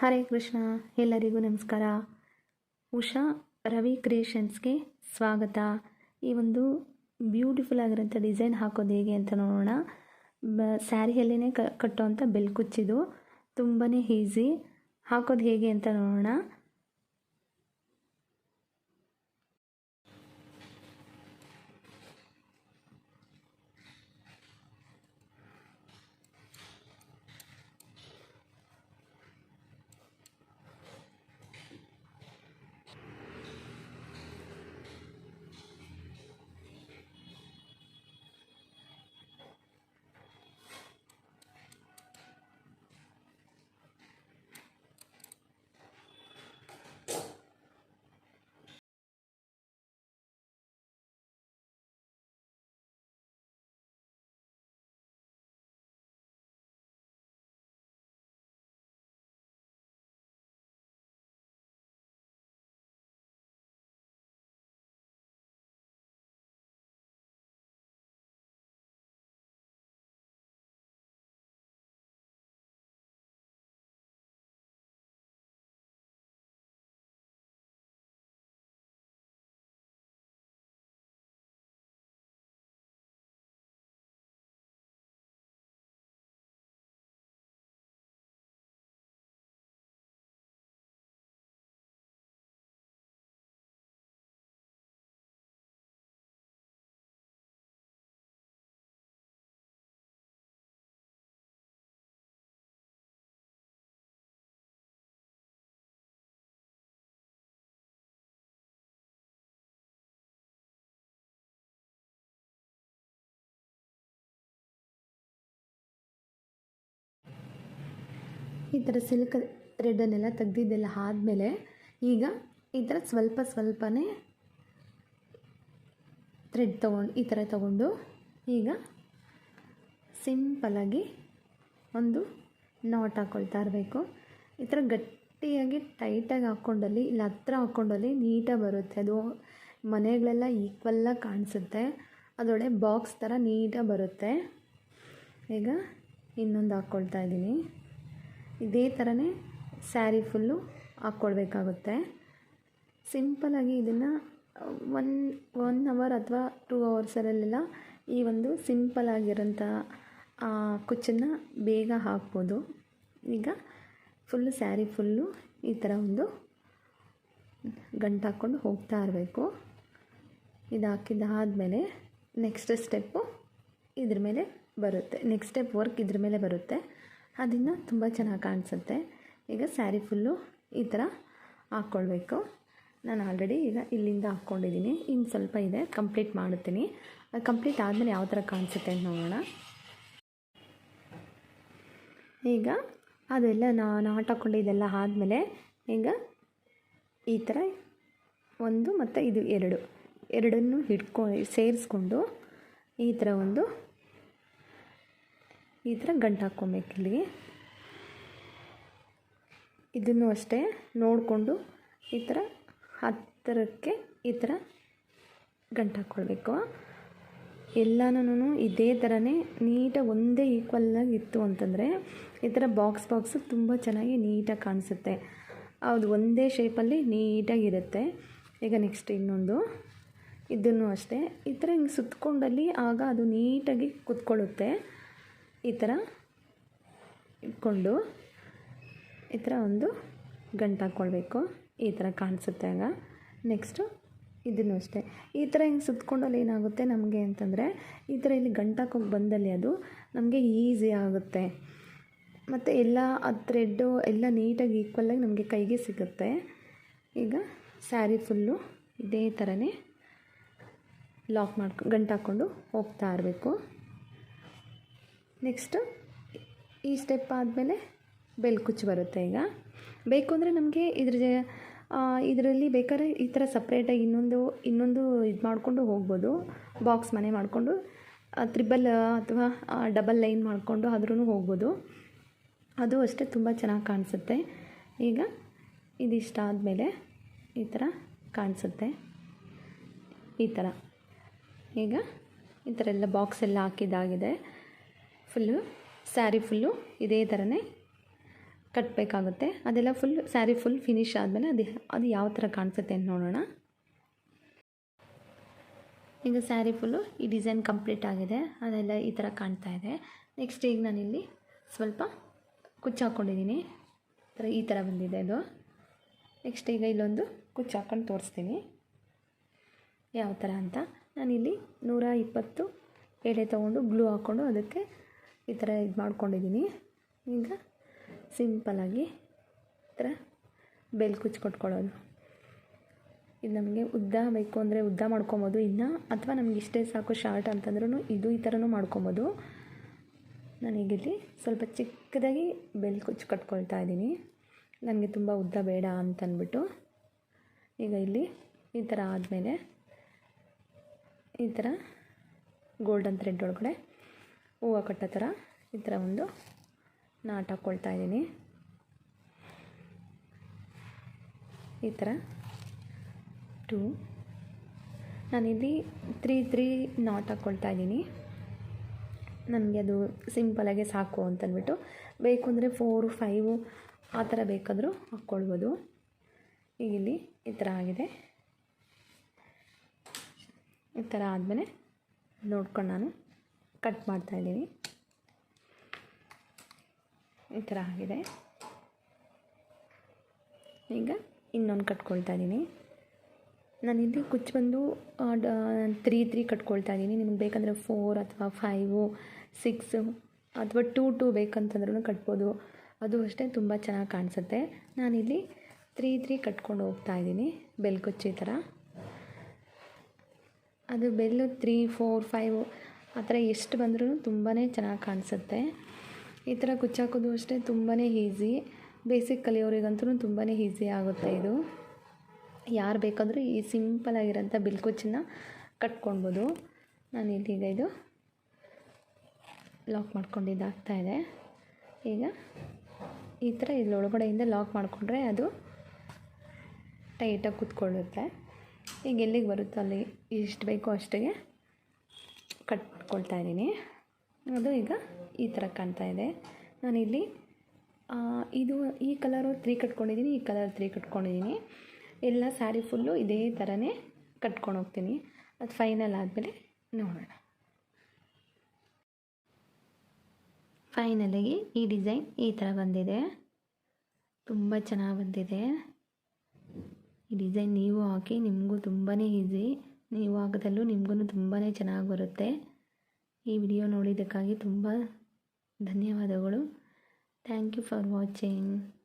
ಹರೇ ಕೃಷ್ಣ, ಎಲ್ಲರಿಗೂ ನಮಸ್ಕಾರ. ಉಷಾ ರವಿ ಕ್ರಿಯೇಷನ್ಸ್ಗೆ ಸ್ವಾಗತ. ಈ ಒಂದು ಬ್ಯೂಟಿಫುಲ್ ಆಗಿರೋಂಥ ಡಿಸೈನ್ ಹಾಕೋದು ಹೇಗೆ ಅಂತ ನೋಡೋಣ. ಬ ಸ್ಯಾರಿಯಲ್ಲೇ ಕ, ಕಟ್ಟೋವಂಥ ಬೆಲ್ಕುಚ್ಚಿದು ತುಂಬಾ ಈಸಿ. ಹಾಕೋದು ಹೇಗೆ ಅಂತ ನೋಡೋಣ. ಈ ಥರ ಸಿಲ್ಕ್ ಥ್ರೆಡನ್ನೆಲ್ಲ ತೆಗ್ದಿದ್ದೆಲ್ಲ ಆದಮೇಲೆ ಈಗ ಈ ಥರ ಸ್ವಲ್ಪ ಸ್ವಲ್ಪನೇ ಥ್ರೆಡ್ ತೊಗೊಂಡು ಈ ಥರ ತೊಗೊಂಡು ಈಗ ಸಿಂಪಲಾಗಿ ಒಂದು ನಾಟ್ ಹಾಕ್ಕೊಳ್ತಾ ಇರಬೇಕು. ಈ ಥರ ಗಟ್ಟಿಯಾಗಿ ಟೈಟಾಗಿ ಹಾಕ್ಕೊಂಡಲ್ಲಿ ಇಲ್ಲ ಹತ್ರ ಹಾಕ್ಕೊಂಡಲ್ಲಿ ನೀಟಾಗಿ ಬರುತ್ತೆ. ಅದು ಮನೆಗಳೆಲ್ಲ ಈಕ್ವಲ್ಲಾಗಿ ಕಾಣಿಸುತ್ತೆ. ಅದೊಳ್ಳೆ ಬಾಕ್ಸ್ ಥರ ನೀಟಾಗಿ ಬರುತ್ತೆ. ಈಗ ಇನ್ನೊಂದು ಹಾಕ್ಕೊಳ್ತಾ ಇದ್ದೀನಿ. ಇದೇ ಥರನೇ ಸ್ಯಾರಿ ಫುಲ್ಲು ಹಾಕ್ಕೊಳ್ಬೇಕಾಗುತ್ತೆ ಸಿಂಪಲಾಗಿ ಇದನ್ನು ಒನ್ ಒನ್ ಅವರ್ ಅಥವಾ ಟೂ ಅವರ್ಸಲ್ಲೆಲ್ಲ ಈ ಒಂದು ಸಿಂಪಲಾಗಿರೋಂಥ ಕುಚ್ಚನ್ನು ಬೇಗ ಹಾಕ್ಬೋದು. ಈಗ ಫುಲ್ಲು ಸ್ಯಾರಿ ಫುಲ್ಲು ಈ ಥರ ಒಂದು ಗಂಟು ಹಾಕ್ಕೊಂಡು ಹೋಗ್ತಾ ಇರಬೇಕು. ಇದು ನೆಕ್ಸ್ಟ್ ಸ್ಟೆಪ್ಪು ಇದ್ರ ಮೇಲೆ ಬರುತ್ತೆ. ನೆಕ್ಸ್ಟ್ ಸ್ಟೆಪ್ ವರ್ಕ್ ಇದ್ರ ಮೇಲೆ ಬರುತ್ತೆ. ಅದನ್ನು ತುಂಬ ಚೆನ್ನಾಗಿ ಕಾಣಿಸುತ್ತೆ. ಈಗ ಸ್ಯಾರಿ ಫುಲ್ಲು ಈ ಥರ ಹಾಕ್ಕೊಳ್ಬೇಕು ನಾನು ಆಲ್ರೆಡಿ ಈಗ ಇಲ್ಲಿಂದ ಹಾಕ್ಕೊಂಡಿದ್ದೀನಿ ಇನ್ನು ಸ್ವಲ್ಪ ಇದೆ, ಕಂಪ್ಲೀಟ್ ಮಾಡ್ತೀನಿ ಕಂಪ್ಲೀಟ್ ಆದಮೇಲೆ ಯಾವ ಥರ ಕಾಣಿಸುತ್ತೆ ಅಂತ ನೋಡೋಣ. ಈಗ ಅದೆಲ್ಲ ನಾಟ್ ಹಾಕ್ಕೊಂಡಿದ್ದೆಲ್ಲ ಆದಮೇಲೆ ಈಗ ಈ ಥರ ಒಂದು ಮತ್ತು ಇದು ಎರಡು. ಎರಡನ್ನು ಹಿಡ್ಕೊ, ಸೇರಿಸ್ಕೊಂಡು ಈ ಥರ ಒಂದು ಈ ಥರ ಗಂಟು ಹಾಕ್ಕೊಬೇಕು ಇಲ್ಲಿಗೆ. ಇದನ್ನು ಅಷ್ಟೇ ನೋಡಿಕೊಂಡು ಈ ಥರ ಹತ್ತಿರಕ್ಕೆ ಈ ಥರ ಗಂಟು ಹಾಕ್ಕೊಳ್ಬೇಕು. ಎಲ್ಲನೂ ಇದೇ ಥರನೇ ನೀಟಾಗಿ ಒಂದೇ ಈಕ್ವಲ್ಲಾಗಿ ಇತ್ತು ಅಂತಂದರೆ ಈ ಥರ ಬಾಕ್ಸ್ ಬಾಕ್ಸ್ ತುಂಬ ಚೆನ್ನಾಗಿ ನೀಟಾಗಿ ಕಾಣಿಸುತ್ತೆ. ಅದು ಒಂದೇ ಶೇಪಲ್ಲಿ ನೀಟಾಗಿರುತ್ತೆ ಈಗ ನೆಕ್ಸ್ಟ್ ಇನ್ನೊಂದು. ಇದನ್ನು ಅಷ್ಟೇ. ಈ ಥರ ಹಿಂಗೆ ಸುತ್ತಕೊಂಡಲ್ಲಿ ಆಗ ಅದು ನೀಟಾಗಿ ಕುತ್ಕೊಳ್ಳುತ್ತೆ. ಈ ಥರ ಇಟ್ಕೊಂಡು ಈ ಥರ ಒಂದು ಗಂಟು ಹಾಕ್ಕೊಳ್ಬೇಕು. ಈ ಥರ ಕಾಣಿಸುತ್ತೆ ಆಗ. ನೆಕ್ಸ್ಟು ಇದನ್ನು ಅಷ್ಟೇ. ಈ ಥರ ಹಿಂಗೆ ಸುತ್ತಕೊಂಡಲ್ಲಿ ಏನಾಗುತ್ತೆ ನಮಗೆ ಅಂತಂದರೆ, ಈ ಥರ ಇಲ್ಲಿ ಗಂಟು ಹಾಕೋಕೆ ಬಂದಲ್ಲಿ ಅದು ನಮಗೆ ಈಸಿ ಆಗುತ್ತೆ. ಮತ್ತು ಎಲ್ಲ ಆ ಥ್ರೆಡ್ಡು ಎಲ್ಲ ನೀಟಾಗಿ ಈಕ್ವಲಾಗಿ ನಮಗೆ ಕೈಗೆ ಸಿಗುತ್ತೆ. ಈಗ ಸ್ಯಾರಿ ಫುಲ್ಲು ಇದೇ ಥರನೇ ಲಾಕ್ ಮಾಡ್ಕೊ, ಗಂಟು ಹಾಕ್ಕೊಂಡು ಹೋಗ್ತಾ ಇರಬೇಕು. ನೆಕ್ಸ್ಟು ಈ ಸ್ಟೆಪ್ ಆದಮೇಲೆ ಬೆಲ್ಕುಚ್ಚು ಬರುತ್ತೆ ಈಗ. ಬೇಕು ಅಂದರೆ ನಮಗೆ ಇದ್ರ ಇದರಲ್ಲಿ ಬೇಕಾದ್ರೆ ಈ ಥರ ಸಪ್ರೇಟಾಗಿ ಇನ್ನೊಂದು ಇನ್ನೊಂದು ಇದು ಮಾಡಿಕೊಂಡು ಹೋಗ್ಬೋದು. ಬಾಕ್ಸ್ ಮನೆ ಮಾಡಿಕೊಂಡು ತ್ರಿಬಲ್ ಅಥವಾ ಡಬಲ್ ಲೈನ್ ಮಾಡಿಕೊಂಡು ಆದ್ರೂ ಹೋಗ್ಬೋದು. ಅದು ಅಷ್ಟೇ ತುಂಬ ಚೆನ್ನಾಗಿ ಕಾಣಿಸುತ್ತೆ. ಈಗ ಇದಿಷ್ಟ ಆದಮೇಲೆ ಈ ಥರ ಕಾಣಿಸುತ್ತೆ. ಈ ಥರ ಈಗ ಈ ಥರ ಎಲ್ಲ ಬಾಕ್ಸ್ ಎಲ್ಲ ಹಾಕಿದ್ದಾಗಿದೆ. ಫುಲ್ಲು ಸ್ಯಾರಿ ಫುಲ್ಲು ಇದೇ ಥರನೇ ಕಟ್ಟಬೇಕಾಗುತ್ತೆ ಅದೆಲ್ಲ ಫುಲ್ ಸ್ಯಾರಿ ಫುಲ್ ಫಿನಿಶ್ ಆದಮೇಲೆ ಅದು ಅದು ಯಾವ ಥರ ಕಾಣಿಸುತ್ತೆ ಅಂತ ನೋಡೋಣ. ಈಗ ಸ್ಯಾರಿ ಫುಲ್ಲು ಈ ಡಿಸೈನ್ ಕಂಪ್ಲೀಟ್ ಆಗಿದೆ. ಅದೆಲ್ಲ ಈ ಥರ ಕಾಣ್ತಾ ಇದೆ. ನೆಕ್ಸ್ಟ್ ಈಗ ನಾನಿಲ್ಲಿ ಸ್ವಲ್ಪ ಕುಚ್ಚು ಹಾಕ್ಕೊಂಡಿದ್ದೀನಿ. ಥರ ಈ ಥರ ಬಂದಿದೆ ಅದು. ನೆಕ್ಸ್ಟ್ ಈಗ ಇಲ್ಲೊಂದು ಕುಚ್ಚು ಹಾಕ್ಕೊಂಡು ತೋರಿಸ್ತೀನಿ. ಯಾವ ಥರ ಅಂತ. ನಾನಿಲ್ಲಿ ನೂರ ಇಪ್ಪತ್ತು ಎಳೆ ತೊಗೊಂಡು ಗ್ಲೂ ಹಾಕ್ಕೊಂಡು ಅದಕ್ಕೆ ಈ ಥರ ಇದು ಮಾಡ್ಕೊಂಡಿದ್ದೀನಿ. ಈಗ ಸಿಂಪಲ್ಲಾಗಿ ಈ ಥರ ಬೆಲ್ ಕುಚ್ಚು ಕೊಟ್ಕೊಳ್ಳೋದು ಇದು ನಮಗೆ ಉದ್ದ ಬೇಕು ಅಂದರೆ ಉದ್ದ ಮಾಡ್ಕೊಬೋದು. ಇನ್ನು ಅಥವಾ ನಮ್ಗೆ ಇಷ್ಟೇ ಸಾಕು ಶಾರ್ಟ್ ಅಂತಂದ್ರೂ ಇದು ಈ ಥರನೂ ಮಾಡ್ಕೊಬೋದು. ನನಗಿಲ್ಲಿ ಸ್ವಲ್ಪ ಚಿಕ್ಕದಾಗಿ ಬೆಲ್ ಕುಚ್ಚು ಕಟ್ಕೊಳ್ತಾ ಇದ್ದೀನಿ. ನನಗೆ ತುಂಬ ಉದ್ದ ಬೇಡ ಅಂತಂದ್ಬಿಟ್ಟು ಈಗ ಇಲ್ಲಿ ಈ ಥರ ಆದಮೇಲೆ ಈ ಥರ ಗೋಲ್ಡನ್ ಥ್ರೆಡ್ ಒಳಗಡೆ ಹೂವು ಕಟ್ಟೋ ಥರ ಈ ಥರ ಒಂದು ನಾಟ್ ಹಾಕ್ಕೊಳ್ತಾ ಇದ್ದೀನಿ. ಈ ಥರ ಟೂ ನಾನಿಲ್ಲಿ ತ್ರೀ ತ್ರೀ ನಾಟ್ ಹಾಕ್ಕೊಳ್ತಾ ಇದ್ದೀನಿ. ನನಗೆ ಅದು ಸಿಂಪಲಾಗೆ ಸಾಕು ಅಂತಂದ್ಬಿಟ್ಟು. ಬೇಕು ಅಂದರೆ ಫೋರು ಫೈವು ಆ ಥರ ಬೇಕಾದರೂ ಹಾಕ್ಕೊಳ್ಬೋದು. ಈಗ ಇಲ್ಲಿ ಈ ಥರ ಆಗಿದೆ. ಈ ಥರ ಆದಮೇಲೆ ನೋಡ್ಕೊಂಡು ನಾನು. ಕಟ್ ಮಾಡ್ತಾ ಮಾಡ್ತಾಯಿದ್ದೀನಿ ಈ ಥರ ಆಗಿದೆ. ಈಗ ಇನ್ನೊಂದು ಕಟ್ಕೊಳ್ತಾ ಇದ್ದೀನಿ ನಾನಿಲ್ಲಿ ಕುಚ್ಚು ಬಂದು ತ್ರೀ ತ್ರೀ ಕಟ್ಕೊಳ್ತಾ ಇದ್ದೀನಿ. ನಿಮಗೆ ಬೇಕಂದರೆ ಫೋರ್ ಅಥವಾ ಫೈವು ಸಿಕ್ಸು ಅಥವಾ ಟೂ ಟೂ ಬೇಕಂತಂದ್ರೂ ಕಟ್ಬೋದು. ಅದು ಅಷ್ಟೇ ತುಂಬ ಚೆನ್ನಾಗಿ ಕಾಣಿಸುತ್ತೆ. ನಾನಿಲ್ಲಿ ತ್ರೀ ತ್ರೀ ಕಟ್ಕೊಂಡು ಹೋಗ್ತಾ ಇದ್ದೀನಿ, ಬೆಲ್ ಕುಚ್ಚು ಈ ಥರ. ಅದು ಬೆಲ್ಲು ತ್ರೀ ಫೋರ್ ಫೈವ್ ಆ ಥರ ಎಷ್ಟು ಬಂದರೂ ತುಂಬಾ ಚೆನ್ನಾಗಿ ಕಾಣಿಸುತ್ತೆ. ಈ ಥರ ಕುಚ್ಚಾಕೋದು ಅಷ್ಟೇ ತುಂಬಾ ಈಸಿ. ಬೇಸಿಕ್ ಕಲಿಯೋರಿಗಂತೂ ತುಂಬಾ ಈಸಿ ಆಗುತ್ತೆ ಇದು. ಯಾರು ಬೇಕಾದರೂ ಈ ಸಿಂಪಲಾಗಿರೋಂಥ ಬಿಲ್ಕುಚ್ಚನ್ನ ಕಟ್ಕೊಳ್ಬೋದು. ನಾನು ಇಲ್ಲಿಗ ಇದು ಲಾಕ್ ಮಾಡ್ಕೊಂಡಿದ್ದು ಇದೆ ಈಗ ಈ ಥರ ಇಲ್ಲಿ ಒಳಗಡೆಯಿಂದ ಲಾಕ್ ಮಾಡಿಕೊಂಡ್ರೆ ಅದು ಟೈಟಾಗಿ ಕೂತ್ಕೊಳ್ಳುತ್ತೆ. ಈಗ ಎಲ್ಲಿಗೆ ಬರುತ್ತೋ ಅಲ್ಲಿ, ಎಷ್ಟು ಬೇಕೋ ಅಷ್ಟಿಗೆ ಕಟ್ಕೊಳ್ತಾ ಇದ್ದೀನಿ. ಅದು ಈಗ ಈ ಥರ ಕಾಣ್ತಾ ಇದೆ. ನಾನಿಲ್ಲಿ ಇದು ಈ ಕಲರು ತ್ರೀ ಕಟ್ಕೊಂಡಿದ್ದೀನಿ, ಈ ಕಲರ್ ತ್ರೀ ಕಟ್ಕೊಂಡಿದ್ದೀನಿ. ಎಲ್ಲ ಸ್ಯಾರಿ ಫುಲ್ಲು ಇದೇ ಥರನೇ ಕಟ್ಕೊಂಡು ಹೋಗ್ತೀನಿ. ಅದು ಫೈನಲ್ ಆದಮೇಲೆ ನೋಡೋಣ. ಫೈನಲಿಗೆ ಈ ಡಿಸೈನ್ ಈ ಥರ ಬಂದಿದೆ. ತುಂಬ ಚೆನ್ನಾಗಿ ಬಂದಿದೆ. ಈ ಡಿಸೈನ್ ನೀವು ಹಾಕಿ ನಿಮಗೂ ತುಂಬಾ ಈಸಿ. ನೀವು ಹಾಕಿದಲ್ಲೂ ನಿಮಗೂ ತುಂಬಾ ಚೆನ್ನಾಗಿ ಬರುತ್ತೆ. ಈ ವಿಡಿಯೋ ನೋಡಿದ್ದಕ್ಕಾಗಿ ತುಂಬ ಧನ್ಯವಾದಗಳು. Thank you for watching